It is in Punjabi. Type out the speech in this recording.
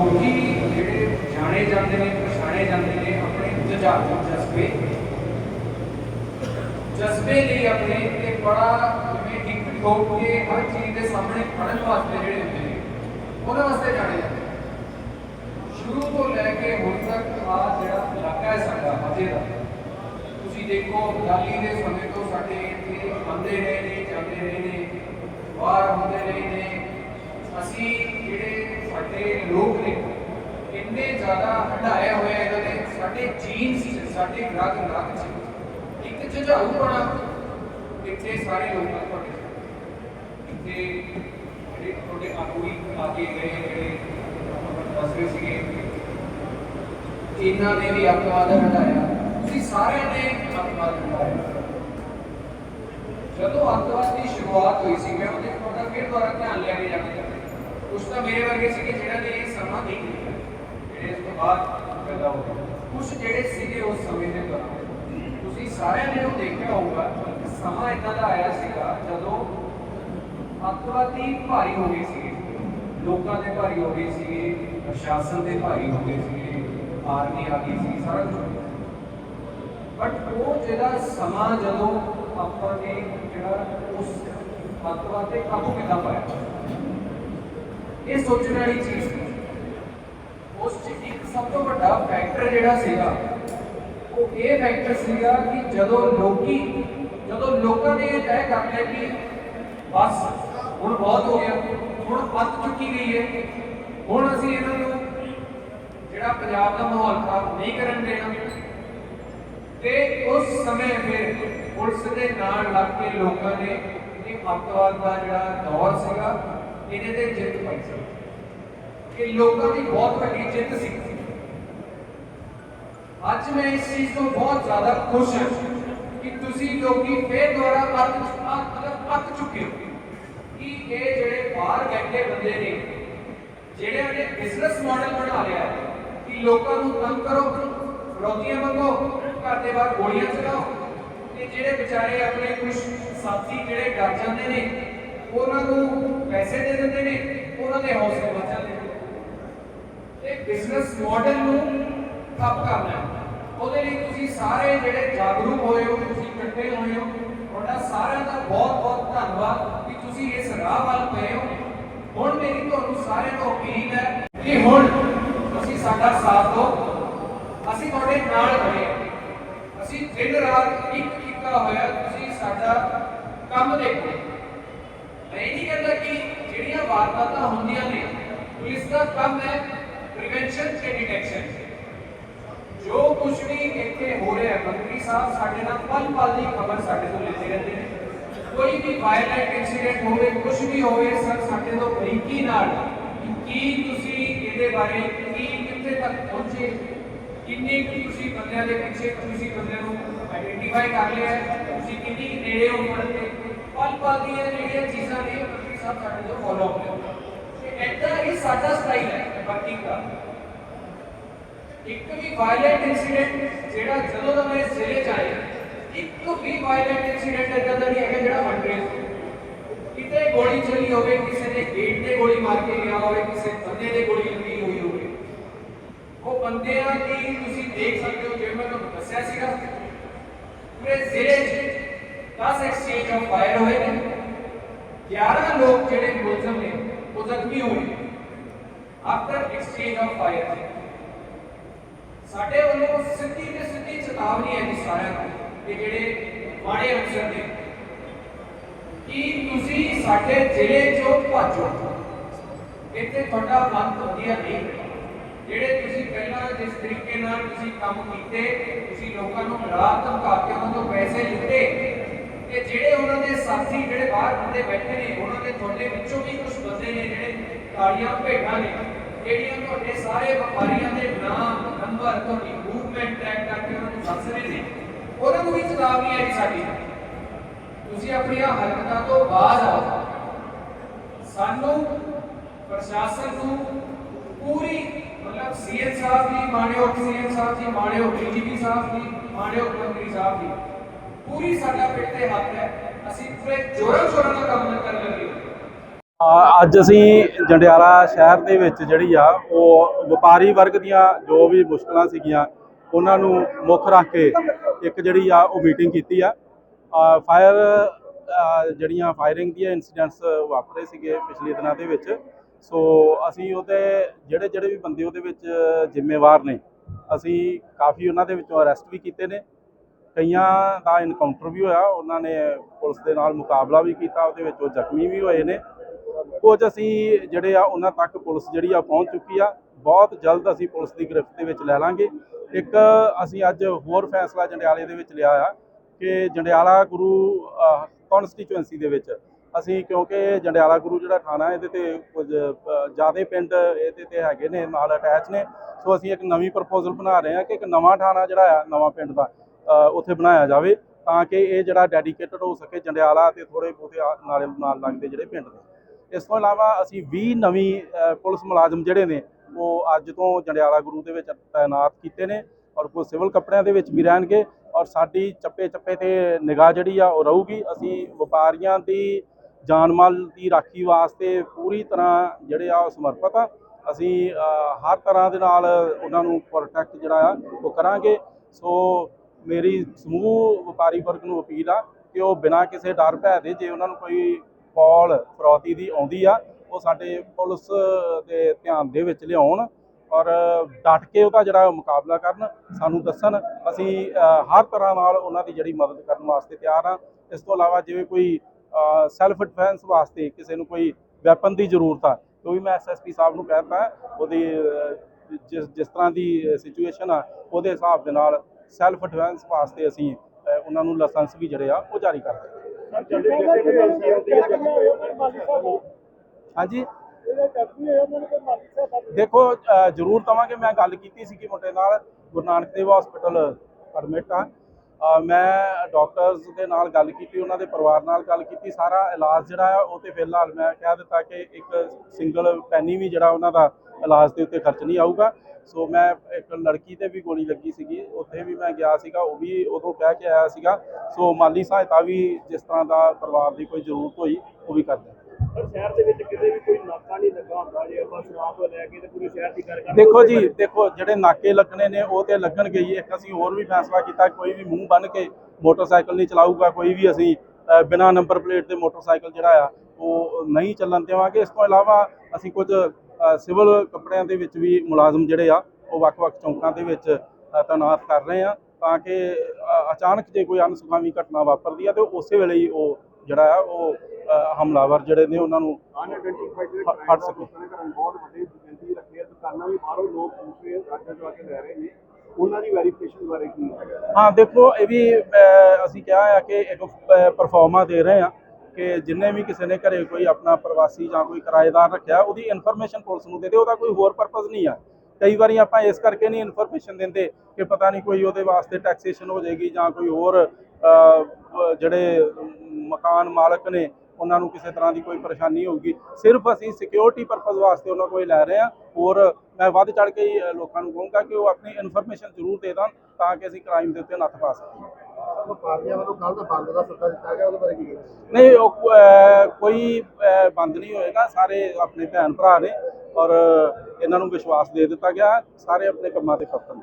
ਲੋਕੀ ਜਿਹੜੇ ਜਾਣੇ ਜਾਂਦੇ ਨੇ, ਪਛਾਣੇ ਜਾਂਦੇ ਨੇ, ਆਪਣੇ ਜਜ਼ਾਬ ਜਜ਼ਬੇ ਜਜ਼ਬੇ ਲਈ ਆਪਣੇ ਤੇ ਬੜਾ ਜਿਵੇਂ ਇੱਕ ਠੋਕ ਕੇ ਹਰ ਚੀਜ਼ ਦੇ ਸਾਹਮਣੇ ਖੜਨ ਵਾਸਤੇ ਜਿਹੜੇ ਹੁੰਦੇ ਨੇ, ਉਹਨਾਂ ਵਾਸਤੇ ਜਾਣੇ ਜਾਂਦੇ ਸ਼ੁਰੂ ਤੋਂ ਲੈ ਕੇ ਹੁਣ ਤੱਕ ਆ ਜਿਹੜਾ ਇਲਾਕਾ ਹੈ ਸਾਡਾ ਮਜੇ ਦਾ, ਤੁਸੀਂ ਦੇਖੋ ਗਾਲੀ ਦੇ ਸਮੇਂ ਤੋਂ ਸਾਡੇ ਇੱਥੇ ਆਉਂਦੇ ਰਹੇ ਨੇ, ਜਾਂਦੇ ਰਹੇ ਨੇ ਬਾਹਰ ਹੁੰਦੇ ਰਹੇ ਨੇ ਅਸੀਂ ਜਿਹੜੇ ਸਾਡੇ ਲੋਕ ਨੇ, ਇੰਨੇ ਜ਼ਿਆਦਾ ਹਟਾਇਆ ਹੋਇਆ ਇਹਨਾਂ ਨੇ, ਸਾਡੇ ਜੀਨਸ 'ਚ ਸਾਡੇ ਰਗ ਰਗ 'ਚ ਇੱਕ ਝਝਾਊ ਬਣਾ ਇੱਥੇ ਸਾਰੇ ਲੋਕਾਂ ਤੁਹਾਡੇ ਇੱਥੇ ਜਿਹੜੇ ਤੁਹਾਡੇ ਆਗੂ ਆ ਕੇ ਗਏ ਜਿਹੜੇ ਦੱਸ ਸੀਗੇ। ਇਹਨਾਂ ਨੇ ਵੀ ਅੱਤਵਾਦ ਹਟਾਇਆ। ਤੁਸੀਂ ਸਾਰਿਆਂ ਨੇ ਅੱਤਵਾਦ ਹਟਾਇਆ। ਜਦੋਂ ਅੱਤਵਾਦ ਦੀ ਸ਼ੁਰੂਆਤ ਹੋਈ ਸੀ, ਮੈਂ ਉਹਦੇ ਤੁਹਾਡਾ ਫਿਰ ਦੁਆਰਾ ਧਿਆਨ ਲਿਆ ਕੇ ਜਾਣਾ ਕੁਛ ਤਾਂ ਮੇਰੇ ਵਰਗੇ ਸੀਗੇ ਜਿਹੜਾ ਨੇ ਇਹ ਸਮਾਂ ਨਹੀਂ ਲਿਆ ਜਿਹੜੇ ਇਸ ਤੋਂ ਬਾਅਦ ਪੈਦਾ ਹੋ ਗਏ। ਕੁਛ ਜਿਹੜੇ ਸੀਗੇ ਉਸ ਸਮੇਂ ਦੇ ਦੌਰਾਨ। ਤੁਸੀਂ ਸਾਰਿਆਂ ਨੇ ਉਹ ਦੇਖਿਆ ਹੋਊਗਾ ਸਮਾਂ ਇਦਾਂ ਦਾ ਆਇਆ ਸੀਗਾ ਜਦੋਂ ਅੱਤਵਾਦੀ ਭਾਰੀ ਹੋ ਗਏ ਸੀਗੇ। ਲੋਕਾਂ ਦੇ ਭਾਰੀ ਹੋ ਗਏ ਸੀਗੇ, ਪ੍ਰਸ਼ਾਸਨ ਦੇ ਭਾਰੀ ਹੋ ਗਏ ਸੀਗੇ, ਆਰਮੀ ਆ ਗਈ ਸੀ, ਸਾਰਾ ਕੁਝ ਬਟ ਉਹ ਜਿਹੜਾ ਸਮਾਂ ਜਦੋਂ ਆਪਾਂ ਨੇ ਜਿਹੜਾ ਉਸ ਅੱਤਵਾਦ ਤੇ ਕਾਬੂ ਕਿੱਦਾਂ ਪਾਇਆ? ਇਹ ਸੋਚਣ ਵਾਲੀ ਚੀਜ਼ ਉਸ 'ਚ ਇੱਕ ਸਭ ਤੋਂ ਵੱਡਾ ਫੈਕਟਰ ਜਿਹੜਾ ਸੀਗਾ, ਉਹ ਇਹ ਫੈਕਟਰ ਸੀਗਾ ਕਿ ਜਦੋਂ ਲੋਕੀ ਜਦੋਂ ਲੋਕਾਂ ਨੇ ਇਹ ਤੈਅ ਕਰ ਲਿਆ ਕਿ ਬਸ, ਹੁਣ ਬਹੁਤ ਹੋ ਗਿਆ, ਹੁਣ ਅੱਤ ਚੁੱਕੀ ਗਈ ਹੈ। ਹੁਣ ਅਸੀਂ ਇਹਨਾਂ ਨੂੰ ਜਿਹੜਾ ਪੰਜਾਬ ਦਾ ਮਾਹੌਲ ਖਰਾਬ ਨਹੀਂ ਕਰਨ ਦੇਣਾ। ਤੇ ਉਸ ਸਮੇਂ ਫਿਰ ਪੁਲਿਸ ਦੇ ਨਾਲ ਲੱਗ ਕੇ ਲੋਕਾਂ ਨੇ ਇਹ ਅੱਤਵਾਦ ਦਾ ਜਿਹੜਾ ਦੌਰ ਸੀਗਾ ਇਹਦੇ ਤੇ ਜਿੱਤ ਪਾਈ ਸੀ। ਕਿ ਲੋਕਾਂ ਦੀ ਬਹੁਤ ਵੱਡੀ ਜਿੱਤ ਸੀ। ਅੱਜ ਮੈਂ ਇਸ ਚੀਜ਼ ਤੋਂ ਬਹੁਤ ਜ਼ਿਆਦਾ ਖੁਸ਼ ਹਾਂ ਕਿ ਤੁਸੀਂ ਲੋਕੀ ਫੇਰ ਦੁਬਾਰਾ ਅੱਤ ਮਤਲਬ ਅੱਤ ਚੁੱਕੇ ਹੋ ਕਿ ਇਹ ਜਿਹੜੇ ਬਾਹਰ ਬੈਠੇ ਬੰਦੇ ਨੇ ਜਿਹੜਿਆਂ ਨੇ ਬਿਜ਼ਨਸ ਮਾਡਲ ਬਣਾ ਲਿਆ ਕਿ ਲੋਕਾਂ ਨੂੰ ਤੰਗ ਕਰੋ, ਰੋਟੀਆਂ ਮੰਗੋ, ਘਰ ਦੇ ਬਾਹਰ ਗੋਲੀਆਂ ਚਲਾਓ, ਤੇ ਜਿਹੜੇ ਵਿਚਾਰੇ ਆਪਣੇ ਕੁਝ ਸਾਥੀ ਜਿਹੜੇ ਡਰ ਜਾਂਦੇ ਨੇ ਉਹਨਾਂ ਨੂੰ ਪੈਸੇ ਦੇ ਦਿੰਦੇ ਨੇ, ਉਹਨਾਂ ਦੇ ਹੌਸਲੇ ਵੱਧ ਜਾਂਦੇ ਨੇ। ਇਹ ਬਿਜ਼ਨਸ ਮਾਡਲ ਨੂੰ ਠੱਪ ਕਰਨਾ ਉਹਦੇ ਲਈ ਤੁਸੀਂ ਸਾਰੇ ਜਿਹੜੇ ਜਾਗਰੂਕ ਹੋਏ ਹੋ, ਤੁਸੀਂ ਇਕੱਠੇ ਹੋਏ ਹੋ, ਤੁਹਾਡਾ ਸਾਰਿਆਂ ਦਾ ਬਹੁਤ ਬਹੁਤ ਧੰਨਵਾਦ ਕਿ ਤੁਸੀਂ ਇਸ ਰਾਹ ਵੱਲ ਪਏ ਹੋ। ਹੁਣ ਮੇਰੀ ਤੁਹਾਨੂੰ ਸਾਰਿਆਂ ਨੂੰ ਅਪੀਲ ਹੈ ਕਿ ਹੁਣ ਤੁਸੀਂ ਸਾਡਾ ਸਾਥ ਦਿਓ। ਅਸੀਂ ਤੁਹਾਡੇ ਨਾਲ ਖੜੇ ਹਾਂ। ਅਸੀਂ ਦਿਨ ਰਾਤ ਇੱਕ ਕੀਤਾ ਹੋਇਆ, ਤੁਸੀਂ ਸਾਡਾ ਕੰਮ ਦੇਖੋ। ਮੈਂ ਕਿ ਜਿਹੜੀਆਂ ਵਾਰਦਾਤਾਂ ਹੁੰਦੀਆਂ ਨੇ, ਪੁਲਿਸ ਦਾ ਕੰਮ ਹੈ ਪ੍ਰੀਵੈਂਸ਼ਨ ਤੇ ਡਿਟੈਕਸ਼ਨ ਜੋ ਕੁਝ ਵੀ ਇੱਥੇ ਹੋ ਰਿਹਾ ਹੈ, ਮੰਤਰੀ ਸਾਹਿਬ ਸਾਡੇ ਨਾਲ ਪਲ ਪਲ ਦੀ ਖਬਰ ਸਾਡੇ ਤੋਂ ਲੈਂਦੇ ਰਹਿੰਦੇ ਨੇ। ਕੋਈ ਵੀ ਵਾਇਲੈਂਟ ਇਨਸੀਡੈਂਟ ਹੋਵੇ ਕੁਝ ਵੀ ਹੋਵੇ, ਸਰ, ਸਾਡੇ ਤੋਂ ਬਰੀਕੀ ਨਾਲ ਕੀ ਤੁਸੀਂ ਇਹਦੇ ਬਾਰੇ ਕੀ ਕਿੱਥੇ ਤੱਕ ਪਹੁੰਚੇ, ਕਿੰਨੇ ਕੁ ਤੁਸੀਂ ਬੰਦਿਆਂ ਦੇ ਪਿੱਛੇ ਤੁਸੀਂ ਬੰਦਿਆਂ ਨੂੰ ਆਈਡੈਂਟੀਫਾਈ ਕਰ ਲਿਆ ਤੁਸੀਂ ਕਿੰਨੀ ਨੇੜੇ ਹੋ ਪੜਦੇ ਪਲ ਪਲ ਦੀਆਂ ਜਿਹੜੀਆਂ ਚੀਜ਼ਾਂ ਨੇ ਮੰਤਰੀ ਸਾਹਿਬ ਸਾਡੇ ਤੋਂ ਫੋਲੋ ਅਪ ਕਰਦੇ ਤੇ ਐਦਾਂ ਹੀ ਸਾਡਾ ਸਟਾਈਲ ਹੈ ਵਰਕਿੰਗ ਦਾ ਇੱਕ ਵੀ ਵਾਇਲੈਂਟ ਇਨਸੀਡੈਂਟ ਜਿਹੜਾ ਜਦੋਂ ਦਾ ਮੈਂ ਇਸ ਜ਼ਿਲ੍ਹੇ ਚ ਆਇਆ ਇੱਕ ਵੀ ਵਾਇਲੈਂਟ ਇਨਸੀਡੈਂਟ ਇਦਾਂ ਦਾ ਨਹੀਂ ਹੈਗਾ ਜਿਹੜਾ ਵੰਡਰੇ ਕਿਤੇ ਗੋਲੀ ਚੱਲੀ ਹੋਵੇ ਕਿਸੇ ਨੇ ਗੇਟ ਤੇ ਗੋਲੀ ਮਾਰ ਕੇ ਗਿਆ ਹੋਵੇ ਕਿਸੇ ਬੰਦੇ ਦੇ ਗੋਲੀ ਲੱਗੀ ਹੋਈ ਹੋਵੇ ਉਹ ਬੰਦਿਆਂ ਦੀ ਤੁਸੀਂ ਦੇਖ ਸਕਦੇ ਹੋ ਜਿਵੇਂ ਮੈਂ ਤੁਹਾਨੂੰ ਦੱਸਿਆ ਸੀਗਾ ਪੂਰੇ ਜ਼ਿਲ੍ਹੇ 'ਚ 10 ਐਕਸਚੇਂਜ ਆਫ ਫਾਇਰ ਹੋਏ ਨੇ 11 ਲੋਕ ਜਿਹੜੇ ਮੁਲਜ਼ਮ ਨੇ ਉਹ ਜ਼ਖਮੀ ਹੋਏ ਆਫਟਰ ਐਕਸਚੇਂਜ ਆਫ ਫਾਇਰ ਸਾਡੇ ਵੱਲੋਂ ਸਿੱਧੀ ਤੇ ਸਿੱਧੀ ਚੇਤਾਵਨੀ ਹੈ ਜੀ ਸਾਰਿਆਂ ਨੂੰ ਕਿ ਜਿਹੜੇ ਮਾੜੇ ਅਫਸਰ ਨੇ ਕਿ ਤੁਸੀਂ ਸਾਡੇ ਜ਼ਿਲ੍ਹੇ ਚੋਂ ਭਾਜੋ ਇੱਥੇ ਤੁਹਾਡਾ ਮਨ ਵਧੀਆ ਨਹੀਂ ਜਿਹੜੇ ਤੁਸੀਂ ਪਹਿਲਾਂ ਜਿਸ ਤਰੀਕੇ ਨਾਲ ਤੁਸੀਂ ਕੰਮ ਕੀਤੇ ਤੁਸੀਂ ਲੋਕਾਂ ਨੂੰ ਡਰਾ ਧਮਕਾ ਕੇ ਉਹਨਾਂ ਤੋਂ ਪੈਸੇ ਲਿੱਤੇ ਤੇ ਜਿਹੜੇ ਉਹਨਾਂ ਦੇ ਸਾਥੀ ਬਾਹਰ ਬੰਦੇ ਬੈਠੇ ਨੇ, ਉਹਨਾਂ ਦੇ ਤੁਹਾਡੇ ਵਿੱਚੋਂ ਵੀ ਕੁਝ ਬੰਦੇ ਨੇ ਜਿਹੜੇ ਕਾਲੀਆਂ ਭੇਡਾਂ ਨੇ, ਜਿਹੜੀਆਂ ਤੁਹਾਡੇ ਸਾਰੇ ਵਪਾਰੀਆਂ ਦੇ ਨਾਮ ਨੰਬਰ ਤੁਹਾਡੀ ਮੂਵਮੈਂਟ ਟਰੈਕ ਕਰਕੇ ਉਹਨਾਂ ਨੂੰ ਦੱਸ ਰਹੇ ਨੇ। ਉਹਨਾਂ ਨੂੰ ਵੀ ਚੇਤਾਵਨੀ ਹੈ ਜੀ ਸਾਡੀ। ਤੁਸੀਂ ਆਪਣੀਆਂ ਹਰਕਤਾਂ ਤੋਂ ਬਾਜ਼ ਆਓ। ਸਾਨੂੰ ਪ੍ਰਸ਼ਾਸਨ ਨੂੰ ਪੂਰੀ, ਮਤਲਬ ਸੀਐਮ ਸਾਹਿਬ ਦੀ ਮਾਣਯੋਗ ਸੀਐਮ ਸਾਹਿਬ ਦੀ ਮਾਣਯੋਗ ਡੀਜੀਪੀ ਸਾਹਿਬ ਦੀ ਮਾਣਯੋਗ ਮੰਤਰੀ ਸਾਹਿਬ ਦੀ ਪੂਰੀ ਸਾਡਾ ਪਿੱਠ ਤੇ ਹੱਥ ਹੈ। ਅਸੀਂ ਪੂਰੇ ਜੋਰਾਂ ਸ਼ੋਰਾਂ ਨਾਲ ਕੰਮ ਕਰਨ ਲੱਗੇ ਅੱਜ ਅਸੀਂ ਜੰਡਿਆਲਾ ਸ਼ਹਿਰ ਦੇ ਵਿੱਚ ਜਿਹੜੀ ਆ, ਉਹ ਵਪਾਰੀ ਵਰਗ ਦੀਆਂ ਜੋ ਵੀ ਮੁਸ਼ਕਲਾਂ ਸੀਗੀਆਂ, ਉਹਨਾਂ ਨੂੰ ਮੁੱਖ ਰੱਖ ਕੇ ਇੱਕ ਜਿਹੜੀ ਆ, ਉਹ ਮੀਟਿੰਗ ਕੀਤੀ ਆ। ਫਾਇਰ ਜਿਹੜੀਆਂ ਫਾਇਰਿੰਗ ਦੀਆਂ ਇਨਸੀਡੈਂਟਸ ਵਾਪਰੇ ਸੀਗੇ ਪਿਛਲੇ ਦਿਨਾਂ ਦੇ ਵਿੱਚ। ਸੋ ਅਸੀਂ ਉਹਦੇ ਜਿਹੜੇ ਜਿਹੜੇ ਵੀ ਬੰਦੇ ਉਹਦੇ ਵਿੱਚ ਜ਼ਿੰਮੇਵਾਰ ਨੇ, ਅਸੀਂ ਕਾਫੀ ਉਹਨਾਂ ਦੇ ਵਿੱਚੋਂ ਅਰੈਸਟ ਵੀ ਕੀਤੇ ਨੇ। ਕਈਆਂ ਦਾ ਇਨਕਾਊਂਟਰ ਵੀ ਹੋਇਆ, ਉਹਨਾਂ ਨੇ ਪੁਲਿਸ ਦੇ ਨਾਲ ਮੁਕਾਬਲਾ ਵੀ ਕੀਤਾ, ਉਹਦੇ ਵਿੱਚ ਉਹ ਜ਼ਖਮੀ ਵੀ ਹੋਏ ਨੇ। ਕੁਝ ਅਸੀਂ ਜਿਹੜੇ ਆ, ਉਹਨਾਂ ਤੱਕ ਪੁਲਿਸ ਜਿਹੜੀ ਆ ਪਹੁੰਚ ਚੁੱਕੀ ਆ। ਬਹੁਤ ਜਲਦ ਅਸੀਂ ਪੁਲਿਸ ਦੀ ਗ੍ਰਿਫਤ ਦੇ ਵਿੱਚ ਲੈ ਲਾਂਗੇ। ਇੱਕ ਅਸੀਂ ਅੱਜ ਹੋਰ ਫੈਸਲਾ ਜੰਡਿਆਲੇ ਦੇ ਵਿੱਚ ਲਿਆ ਆ ਕਿ ਜੰਡਿਆਲਾ ਗੁਰੂ ਕਨਸਟੀਚੁਐਂਸੀ ਦੇ ਵਿੱਚ ਅਸੀਂ ਕਿਉਂਕਿ ਜੰਡਿਆਲਾ ਗੁਰੂ ਜਿਹੜਾ ਥਾਣਾ ਇਹਦੇ ਤੇ ਕੁਝ ਜ਼ਿਆਦਾ ਪਿੰਡ ਇਹਦੇ ਤੇ ਹੈਗੇ ਨੇ, ਨਾਲ ਅਟੈਚ ਨੇ। ਸੋ ਅਸੀਂ ਇੱਕ ਨਵੀਂ ਪ੍ਰਪੋਜ਼ਲ ਬਣਾ ਰਹੇ ਹਾਂ ਕਿ ਇੱਕ ਨਵਾਂ ਥਾਣਾ ਜਿਹੜਾ ਆ, ਨਵਾਂ ਪਿੰਡ ਦਾ ਉੱਥੇ ਬਣਾਇਆ ਜਾਵੇ ਤਾਂ ਕਿ ਇਹ ਜਿਹੜਾ ਡੈਡੀਕੇਟਡ ਹੋ ਸਕੇ ਜੰਡਿਆਲਾ ਤੇ ਥੋੜੇ ਬਹੁਤੇ ਆ- ਨਾਲੇ ਨਾਲ ਲੱਗਦੇ ਜਿਹੜੇ ਪਿੰਡ ਨੇ। ਇਸ ਤੋਂ ਇਲਾਵਾ ਅਸੀਂ 20 ਨਵੀਂ ਪੁਲਿਸ ਮੁਲਾਜ਼ਮ ਜਿਹੜੇ ਨੇ, ਉਹ ਅੱਜ ਤੋਂ ਜੰਡਿਆਲਾ ਗੁਰੂ ਦੇ ਵਿੱਚ ਤਾਇਨਾਤ ਕੀਤੇ ਨੇ ਔਰ ਕੋਈ ਸਿਵਲ ਕੱਪੜਿਆਂ ਦੇ ਵਿੱਚ ਵੀ ਰਹਿਣਗੇ ਔਰ ਸਾਡੀ ਚੱਪੇ ਚੱਪੇ ਤੇ ਨਿਗਾਹ ਜਿਹੜੀ ਆ ਉਹ ਰਹੂਗੀ। ਅਸੀਂ ਵਪਾਰੀਆਂ ਦੀ ਜਾਨ ਮਾਲ ਦੀ ਰਾਖੀ ਵਾਸਤੇ ਪੂਰੀ ਤਰ੍ਹਾਂ ਜਿਹੜੇ ਆ ਉਹ ਸਮਰਪਿਤ ਆ। ਅਸੀਂ ਹਰ ਤਰ੍ਹਾਂ ਦੇ ਨਾਲ ਉਹਨਾਂ ਨੂੰ ਪ੍ਰੋਟੈਕਟ ਜਿਹੜਾ ਆ ਉਹ ਕਰਾਂਗੇ। ਸੋ ਮੇਰੀ ਸਮੂਹ ਵਪਾਰੀ ਵਰਗ ਨੂੰ ਅਪੀਲ ਆ ਕਿ ਉਹ ਬਿਨਾਂ ਕਿਸੇ ਡਰ ਭੈ ਦੇ ਜੇ ਉਹਨਾਂ ਨੂੰ ਕੋਈ ਕਾਲ ਫਰੌਤੀ ਦੀ ਆਉਂਦੀ ਆ, ਉਹ ਸਾਡੇ ਪੁਲਿਸ ਦੇ ਧਿਆਨ ਦੇ ਵਿੱਚ ਲਿਆਉਣ ਔਰ ਡਟ ਕੇ ਉਹਦਾ ਜਿਹੜਾ ਮੁਕਾਬਲਾ ਕਰਨ, ਸਾਨੂੰ ਦੱਸਣ। ਅਸੀਂ ਹਰ ਤਰ੍ਹਾਂ ਨਾਲ ਉਹਨਾਂ ਦੀ ਜਿਹੜੀ ਮਦਦ ਕਰਨ ਵਾਸਤੇ ਤਿਆਰ ਆ। ਇਸ ਤੋਂ ਇਲਾਵਾ ਜਿਵੇਂ ਕੋਈ ਸੈਲਫ ਡਿਫੈਂਸ ਵਾਸਤੇ ਕਿਸੇ ਨੂੰ ਕੋਈ ਵੈਪਨ ਦੀ ਜ਼ਰੂਰਤ ਆ, ਉਹ ਵੀ ਮੈਂ ਐਸਐਸਪੀ ਸਾਹਿਬ ਨੂੰ ਕਹਿਤਾ ਉਹਦੀ ਜਿਸ ਜਿਸ ਤਰ੍ਹਾਂ ਦੀ ਸਿਚੁਏਸ਼ਨ ਆ, ਉਹਦੇ ਹਿਸਾਬ ਦੇ ਨਾਲ ਸੈਲਫ ਡਿਫੈਂਸ ਵਾਸਤੇ ਅਸੀਂ ਉਹਨਾਂ ਨੂੰ ਲਾਇਸੈਂਸ ਵੀ ਜਿਹੜੇ ਆ ਉਹ ਜਾਰੀ ਕਰ ਦਿੱਤੇ। ਹਾਂਜੀ? ਦੇਖੋ ਜ਼ਰੂਰ ਦਵਾਂਗੇ ਮੈਂ ਗੱਲ ਕੀਤੀ ਸੀ ਕਿ ਮੁੰਡੇ ਨਾਲ ਗੁਰੂ ਨਾਨਕ ਦੇਵ ਹਸਪੀਟਲ ਐਡਮਿਟ ਆ। ਮੈਂ ਡਾਕਟਰਸ ਦੇ ਨਾਲ ਗੱਲ ਕੀਤੀ, ਉਹਨਾਂ ਦੇ ਪਰਿਵਾਰ ਨਾਲ ਗੱਲ ਕੀਤੀ, ਸਾਰਾ ਇਲਾਜ ਜਿਹੜਾ ਆ ਉਹ ਤੇ ਫਿਲਹਾਲ ਮੈਂ ਕਹਿ ਦਿੱਤਾ ਕਿ ਇੱਕ ਸਿੰਗਲ ਪੈਨੀ ਵੀ ਜਿਹੜਾ ਉਹਨਾਂ ਦਾ ਇਲਾਜ ਦੇ ਉੱਤੇ ਖਰਚ ਨਹੀਂ ਆਊਗਾ। ਸੋ ਮੈਂ ਇੱਕ ਲੜਕੀ ਤੇ ਵੀ ਗੋਲੀ ਲੱਗੀ ਸੀਗੀ, ਉੱਥੇ ਵੀ ਮੈਂ ਗਿਆ ਸੀਗਾ, ਉਹ ਵੀ ਉਦੋਂ ਕਹਿ ਕੇ ਆਇਆ ਸੀਗਾ। ਸੋ ਮਾਲੀ ਸਹਾਇਤਾ ਵੀ ਜਿਸ ਤਰ੍ਹਾਂ ਦਾ ਪਰਿਵਾਰ ਦੀ ਕੋਈ ਜ਼ਰੂਰਤ ਹੋਈ, ਉਹ ਵੀ ਕਰਦਾ। ਪਰ ਸ਼ਹਿਰ ਦੇ ਵਿੱਚ ਕਿਤੇ ਵੀ ਕੋਈ ਦੇਖੋ ਜੀ ਦੇਖੋ ਜਿਹੜੇ ਨਾਕੇ ਲੱਗਣੇ ਨੇ ਉਹ ਤੇ ਲੱਗਣਗੇ ਹੀ ਇੱਕ ਅਸੀਂ ਹੋਰ ਵੀ ਫੈਸਲਾ ਕੀਤਾ ਕੋਈ ਵੀ ਮੂੰਹ ਬੰਨ ਕੇ ਮੋਟਰਸਾਈਕਲ ਨਹੀਂ ਚਲਾਊਗਾ ਕੋਈ ਵੀ ਅਸੀਂ ਬਿਨਾਂ ਨੰਬਰ ਪਲੇਟ ਦੇ ਮੋਟਰਸਾਈਕਲ ਜਿਹੜਾ ਆ ਉਹ ਨਹੀਂ ਚੱਲਣ ਦੇਵਾਂਗੇ। ਇਸ ਤੋਂ ਇਲਾਵਾ ਅਸੀਂ ਕੁਝ ਸਿਵਲ ਕੱਪੜਿਆਂ ਦੇ ਵਿੱਚ ਵੀ ਮੁਲਾਜ਼ਮ ਜਿਹੜੇ ਆ ਉਹ ਵੱਖ-ਵੱਖ ਚੌਂਕਾਂ ਦੇ ਵਿੱਚ ਤਾਇਨਾਤ ਕਰ ਰਹੇ ਆ ਤਾਂ ਕਿ ਅਚਾਨਕ ਜੇ ਕੋਈ ਅਨਸੁਖਾਵੀ ਘਟਨਾ ਵਾਪਰਦੀ ਆ ਤੇ ਉਸੇ ਵੇਲੇ ਹੀ ਉਹ ਜਿਹੜਾ ਆ ਉਹ ਹਮਲਾਵਰ ਜਿਹੜੇ ਨੇ ਉਹਨਾਂ ਨੂੰ ਫੜ ਸਕੇ। ਬਹੁਤ ਵੱਡੀ ਗਿਣਤੀ ਰੱਖੀ ਹੈ ਦੁਕਾਨਾਂ ਵੀ ਬਾਹਰੋਂ ਲੋਕ ਦੂਸਰੇ ਰਾਜਾਂ ਤੋਂ ਆ ਕੇ ਲੈ ਰਹੇ ਨੇ। ਉਹਨਾਂ ਦੀ ਵੈਰੀਫਿਕੇਸ਼ਨ ਬਾਰੇ ਕੀ ਹੈਗਾ? ਹਾਂ ਦੇਖੋ ਇਹ ਵੀ ਅਸੀਂ ਕਿਹਾ ਆ ਕਿ ਇੱਕ ਪਰਫਾਰਮਾ ਦੇ ਰਹੇ ਆ ਕਿ ਜਿੰਨੇ ਵੀ ਕਿਸੇ ਨੇ ਘਰੇ ਕੋਈ ਆਪਣਾ ਪ੍ਰਵਾਸੀ ਜਾਂ ਕੋਈ ਕਿਰਾਏਦਾਰ ਰੱਖਿਆ ਉਹਦੀ ਇਨਫੋਰਮੇਸ਼ਨ ਪੁਲਿਸ ਨੂੰ ਦੇ ਦੇ ਉਹਦਾ ਕੋਈ ਹੋਰ ਪਰਪਸ ਨਹੀਂ ਆ। ਕਈ ਵਾਰੀ ਆਪਾਂ ਇਸ ਕਰਕੇ ਨਹੀਂ ਇਨਫੋਰਮੇਸ਼ਨ ਦਿੰਦੇ ਕਿ ਪਤਾ ਨਹੀਂ ਕੋਈ ਉਹਦੇ ਵਾਸਤੇ ਟੈਕਸੇਸ਼ਨ ਹੋ ਜਾਏਗੀ ਜਾਂ ਕੋਈ ਹੋਰ ਜਿਹੜੇ ਮਕਾਨ ਮਾਲਕ ਨੇ ਉਹਨਾਂ ਨੂੰ ਕਿਸੇ ਤਰ੍ਹਾਂ ਦੀ ਕੋਈ ਪਰੇਸ਼ਾਨੀ ਹੋਊਗੀ। ਸਿਰਫ ਅਸੀਂ ਸਿਕਿਉਰਿਟੀ ਪਰਪਸ ਵਾਸਤੇ ਉਹਨਾਂ ਕੋਲ ਲੈ ਰਹੇ ਹਾਂ। ਹੋਰ ਮੈਂ ਵੱਧ ਚੜ ਕੇ ਲੋਕਾਂ ਨੂੰ ਕਹੂੰਗਾ ਕਿ ਉਹ ਆਪਣੀ ਇਨਫੋਰਮੇਸ਼ਨ ਜ਼ਰੂਰ ਦੇ ਦੇਣ ਤਾਂ ਕਿ ਅਸੀਂ ਕ੍ਰਾਈਮ ਦੇ ਉੱਤੇ ਨੱਥ ਪਾ ਸਕੀਏ। ਵਪਾਰੀਆਂ ਵੱਲੋਂ ਕੱਲ ਦਾ ਬੰਦ ਦਾ ਸੱਦਾ ਦਿੱਤਾ ਗਿਆ ਉਹਦੇ ਬਾਰੇ ਕੀ ਕਹਿਣਾ ਨਹੀਂ ਉਹ ਕੋਈ ਬੰਦ ਨਹੀਂ ਹੋਏਗਾ। ਸਾਰੇ ਆਪਣੇ ਭੈਣ ਭਰਾ ਨੇ ਔਰ ਇਹਨਾਂ ਨੂੰ ਵਿਸ਼ਵਾਸ ਦੇ ਦਿੱਤਾ ਗਿਆ। ਸਾਰੇ ਆਪਣੇ ਕੰਮਾਂ ਤੇ ਫਰਤਣ